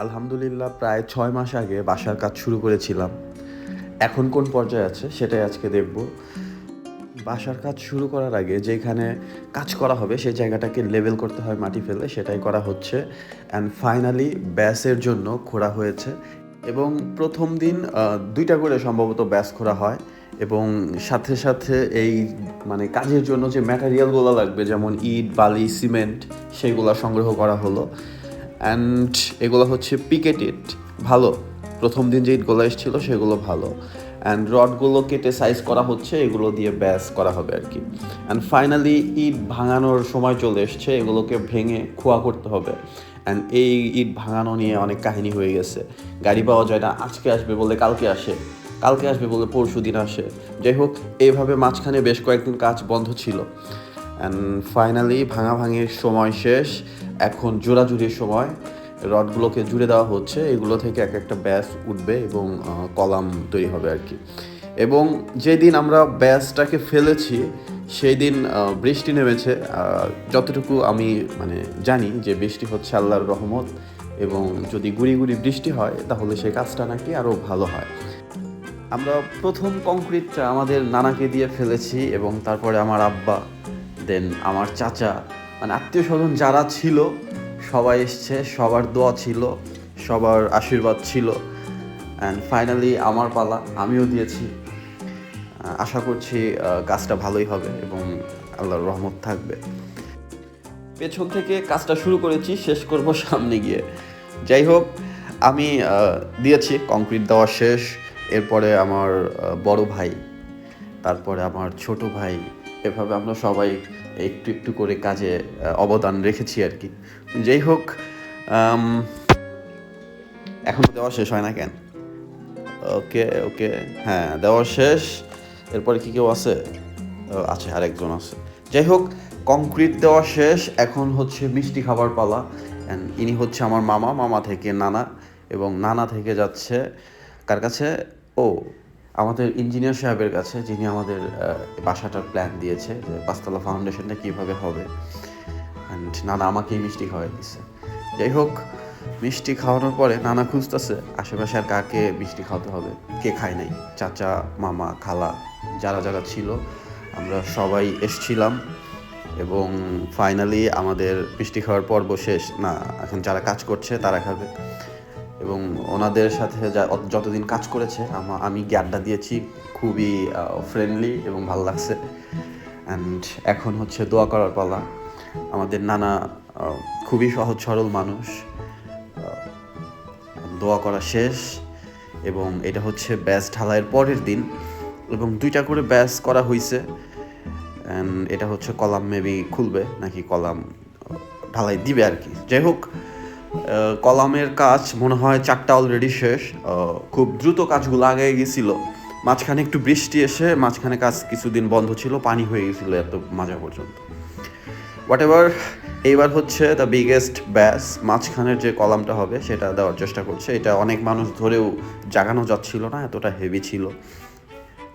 আলহামদুলিল্লাহ প্রায় ছয় মাস আগে বাসার কাজ শুরু করেছিলাম। এখন কোন পর্যায়ে আছে সেটাই আজকে দেখব। বাসার কাজ শুরু করার আগে যেখানে কাজ করা হবে সেই জায়গাটাকে লেভেল করতে হয় মাটি ফেলে, সেটাই করা হচ্ছে। অ্যান্ড ফাইনালি ব্যাসের জন্য খোঁড়া হয়েছে। এবং প্রথম দিন দুইটা করে সম্ভবত ব্যাস খোঁড়া হয়। এবং সাথে সাথে এই মানে কাজের জন্য যে ম্যাটেরিয়ালগুলো লাগবে, যেমন ইট, বালি, সিমেন্ট, সেগুলো সংগ্রহ করা হলো। অ্যান্ড এগুলো হচ্ছে পিকেটেড ভালো। প্রথম দিন যে ইটগুলো এসেছিল সেগুলো ভালো। অ্যান্ড রডগুলো কেটে সাইজ করা হচ্ছে, এগুলো দিয়ে ব্যাস করা হবে আর কি। অ্যান্ড ফাইনালি ইট ভাঙানোর সময় চলে এসছে, এগুলোকে ভেঙে খোয়া করতে হবে। অ্যান্ড এই ইট ভাঙানো নিয়ে অনেক কাহিনী হয়ে গেছে। গাড়ি পাওয়া যায় না, আজকে আসবে বলে কালকে আসে। কালকে আসবে বলে পরশু দিন আসে। যাই হোক এইভাবে মাঝখানে বেশ কয়েকদিন কাজ বন্ধ ছিল। অ্যান্ড ফাইনালি ভাঙাভাঙির সময় শেষ। এখন জোড়াজুড়ির সময়। রডগুলোকে জুড়ে দেওয়া হচ্ছে। এগুলো থেকে এক একটা ব্যাস উঠবে এবং কলাম তৈরি হবে আর কি। এবং যেদিন আমরা ব্যাসটাকে ফেলেছি সেই দিন বৃষ্টি নেমেছে। যতটুকু আমি মানে জানি যে বৃষ্টি হচ্ছে আল্লাহর রহমত এবং যদি গুড়ি গুড়ি বৃষ্টি হয়, তাহলে সেই কাজটা নাকি আরও ভালো হয়। আমরা প্রথম কংক্রিটটা আমাদের নানাকে দিয়ে ফেলেছি এবং তারপরে আমার আব্বা দেন আমার চাচা মানে আত্মীয় স্বজন যারা ছিল, সবাই এসছে, সবার দোয়া ছিল, সবার আশীর্বাদ ছিল। অ্যান্ড ফাইনালি আমার পালা, আমিও দিয়েছি। আশা করছি কাজটা ভালোই হবে এবং আল্লাহর রহমত থাকবে। পেছন থেকে কাজটা শুরু করেছি, শেষ করব সামনে গিয়ে। যাই হোক, আমি দিয়েছি কংক্রিট দেওয়া শেষ। এরপরে আমার বড় ভাই, তারপরে আমার ছোট ভাই এভাবে আমরা সবাই একটু একটু করে কাজে অবদান রেখেছি আর কি। যাই হোক আম, এখনও দেওয়া শেষ হয় না কেন? ওকে ওকে হ্যাঁ দেওয়া শেষ। এরপরে কি কেউ আছে? আছে আরেকজন আছে। যাই হোক কংক্রিট দেওয়া শেষ। এখন হচ্ছে মিষ্টি খাবার পালা। অ্যান্ড ইনি হচ্ছে আমার মামা মামা থেকে নানা। এবং নানা থেকে যাচ্ছে। কার কাছে? ও আমাদের ইঞ্জিনিয়ার সাহেবের কাছে, যিনি আমাদের বাসাটার প্ল্যান দিয়েছে যে পাঁচতলা ফাউন্ডেশনটা কীভাবে হবে। অ্যান্ড নানা আমাকেই মিষ্টি খাওয়াই দিচ্ছে যাই হোক, মিষ্টি খাওয়ানোর পরে নানা খুঁজতেছে, আশেপাশে আর কাকে মিষ্টি খাওয়াতে হবে? কে খায় নাই? চাচা, মামা, খালা, যারা যারা ছিল, আমরা সবাই এসছিলাম। এবং ফাইনালি আমাদের মিষ্টি খাওয়ার পর্ব শেষ। না, এখন যারা কাজ করছে তারা খাবে। এবং ওনাদের সাথে যতদিন কাজ করেছে, আমা জ্ঞানটা দিয়েছি, খুবই ফ্রেন্ডলি এবং ভালো লাগছে। অ্যান্ড এখন হচ্ছে দোয়া করার পালা। আমাদের নানা খুবই সহজ সরল মানুষ। দোয়া করা শেষ এবং এটা হচ্ছে ব্যাস ঢালাইয়ের পরের দিন এবং দুইটা করে ব্যাস করা হয়েছে অ্যান্ড এটা হচ্ছে কলাম মেবি খুলবে নাকি কলাম ঢালাই দিবে আর কি। যাই হোক কলামের কাজ মনে হয় চারটা অলরেডি শেষ। খুব দ্রুত কাজগুলো আগে গেছিল। মাঝখানে একটু বৃষ্টি এসে মাঝখানে কাজ কিছুদিন বন্ধ ছিল, পানি হয়ে গেছিল এত মাজা পর্যন্ত। হোয়াট এভার এইবার হচ্ছে দ্য বিগেস্ট ব্যাস মাঝখানের যে কলামটা হবে সেটা দেওয়ার চেষ্টা করছে। এটা অনেক মানুষ ধরেও জাগানো যাচ্ছিল না, এতটা হেভি ছিল।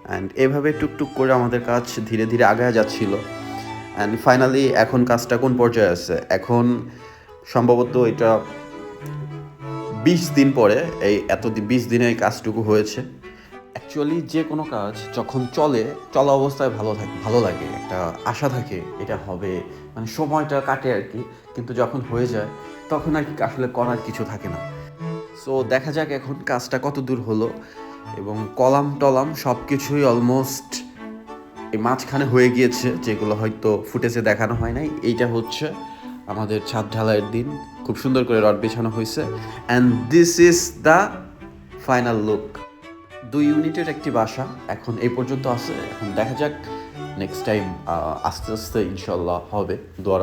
অ্যান্ড এভাবে টুকটুক করে আমাদের কাজ ধীরে ধীরে আগায় যাচ্ছিল। অ্যান্ড ফাইনালি এখন কাজটা কোন পর্যায়ে আছে? এখন সম্ভবত এটা বিশ দিন পরে এই এত বিশ দিনে এই কাজটুকু হয়েছে। অ্যাকচুয়ালি যে কোনো কাজ যখন চলে, চলা অবস্থায় ভালো থাকে, ভালো লাগে, একটা আশা থাকে এটা হবে মানে সময়টা কাটে আর কি, কিন্তু যখন হয়ে যায়, তখন আর কি আসলে করার কিছু থাকে না। সো দেখা যাক এখন কাজটা কত দূর হলো এবং কলাম টলাম সব কিছুই অলমোস্ট এই মাঝখানে হয়ে গিয়েছে, যেগুলো হয়তো ফুটেজে দেখানো হয় নাই। এইটা হচ্ছে আমাদের ছাদ ঢালাইয়ের দিন। খুব সুন্দর করে রড বিছানো হয়েছে। And this is the final look দুই ইউনিটের একটি বাসা এখন এই পর্যন্ত আছে। এখন দেখা যাক নেক্সট টাইম আস্তে আস্তে ইনশাল্লাহ হবে, দোয়া